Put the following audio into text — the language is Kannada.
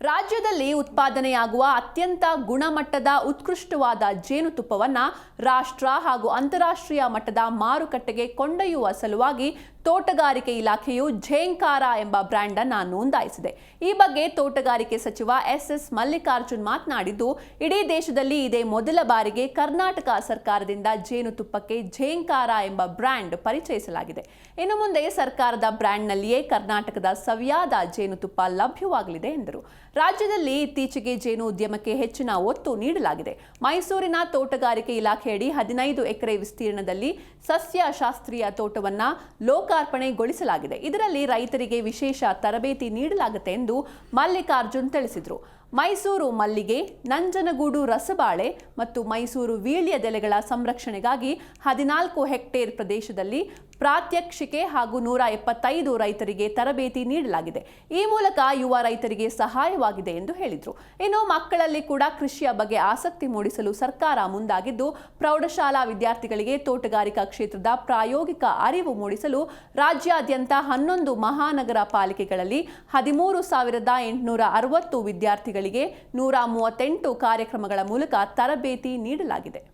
ರಾಜ್ಯದಲ್ಲಿ ಉತ್ಪಾದನೆಯಾಗುವ ಅತ್ಯಂತ ಗುಣಮಟ್ಟದ ಉತ್ಕೃಷ್ಟವಾದ ಜೇನುತುಪ್ಪವನ್ನು ರಾಷ್ಟ್ರ ಹಾಗೂ ಅಂತಾರಾಷ್ಟ್ರೀಯ ಮಟ್ಟದ ಮಾರುಕಟ್ಟೆಗೆ ಕೊಂಡೊಯ್ಯುವ ಸಲುವಾಗಿ ತೋಟಗಾರಿಕೆ ಇಲಾಖೆಯು ಝೇಂಕಾರ ಎಂಬ ಬ್ರ್ಯಾಂಡ್ ಅನ್ನು ನೋಂದಾಯಿಸಿದೆ. ಈ ಬಗ್ಗೆ ತೋಟಗಾರಿಕೆ ಸಚಿವ ಎಸ್ ಎಸ್ ಮಲ್ಲಿಕಾರ್ಜುನ್ ಮಾತನಾಡಿದ್ದು, ಇಡೀ ದೇಶದಲ್ಲಿ ಇದೇ ಮೊದಲ ಬಾರಿಗೆ ಕರ್ನಾಟಕ ಸರ್ಕಾರದಿಂದ ಜೇನುತುಪ್ಪಕ್ಕೆ ಝೇಂಕಾರ ಎಂಬ ಬ್ರ್ಯಾಂಡ್ ಪರಿಚಯಿಸಲಾಗಿದೆ. ಇನ್ನು ಮುಂದೆ ಸರ್ಕಾರದ ಬ್ರ್ಯಾಂಡ್ನಲ್ಲಿಯೇ ಕರ್ನಾಟಕದ ಸವಿಯಾದ ಜೇನುತುಪ್ಪ ಲಭ್ಯವಾಗಲಿದೆ ಎಂದರು. ರಾಜ್ಯದಲ್ಲಿ ಇತ್ತೀಚೆಗೆ ಜೇನು ಉದ್ಯಮಕ್ಕೆ ಹೆಚ್ಚಿನ ಒತ್ತು ನೀಡಲಾಗಿದೆ. ಮೈಸೂರಿನ ತೋಟಗಾರಿಕೆ ಇಲಾಖೆಯಡಿ ಹದಿನೈದು ಎಕರೆ ವಿಸ್ತೀರ್ಣದಲ್ಲಿ ಸಸ್ಯಶಾಸ್ತ್ರೀಯ ತೋಟವನ್ನ ಲೋಕಾರ್ಪಣೆಗೊಳಿಸಲಾಗಿದೆ. ಇದರಲ್ಲಿ ರೈತರಿಗೆ ವಿಶೇಷ ತರಬೇತಿ ನೀಡಲಾಗುತ್ತೆ ಎಂದು ಮಲ್ಲಿಕಾರ್ಜುನ್ ತಿಳಿಸಿದರು. ಮೈಸೂರು ಮಲ್ಲಿಗೆ, ನಂಜನಗೂಡು ರಸಬಾಳೆ ಮತ್ತು ಮೈಸೂರು ವೀಳ್ಯದೆಲೆಗಳ ಸಂರಕ್ಷಣೆಗಾಗಿ ಹದಿನಾಲ್ಕು ಹೆಕ್ಟೇರ್ ಪ್ರದೇಶದಲ್ಲಿ ಪ್ರಾತ್ಯಕ್ಷಿಕೆ ಹಾಗೂ ನೂರ ಎಪ್ಪತ್ತೈದು ರೈತರಿಗೆ ತರಬೇತಿ ನೀಡಲಾಗಿದೆ. ಈ ಮೂಲಕ ಯುವ ರೈತರಿಗೆ ಸಹಾಯವಾಗಿದೆ ಎಂದು ಹೇಳಿದರು. ಇನ್ನು ಮಕ್ಕಳಲ್ಲಿ ಕೂಡ ಕೃಷಿಯ ಬಗ್ಗೆ ಆಸಕ್ತಿ ಮೂಡಿಸಲು ಸರ್ಕಾರ ಮುಂದಾಗಿದ್ದು, ಪ್ರೌಢಶಾಲಾ ವಿದ್ಯಾರ್ಥಿಗಳಿಗೆ ತೋಟಗಾರಿಕಾ ಕ್ಷೇತ್ರದ ಪ್ರಾಯೋಗಿಕ ಅರಿವು ಮೂಡಿಸಲು ರಾಜ್ಯಾದ್ಯಂತ ಹನ್ನೊಂದು ಮಹಾನಗರ ಪಾಲಿಕೆಗಳಲ್ಲಿ ಹದಿಮೂರು ಸಾವಿರದ ಎಂಟುನೂರ ಅರವತ್ತು ವಿದ್ಯಾರ್ಥಿಗಳಿಗೆ ನೂರ ಮೂವತ್ತೆಂಟು ಕಾರ್ಯಕ್ರಮಗಳ ಮೂಲಕ ತರಬೇತಿ ನೀಡಲಾಗಿದೆ.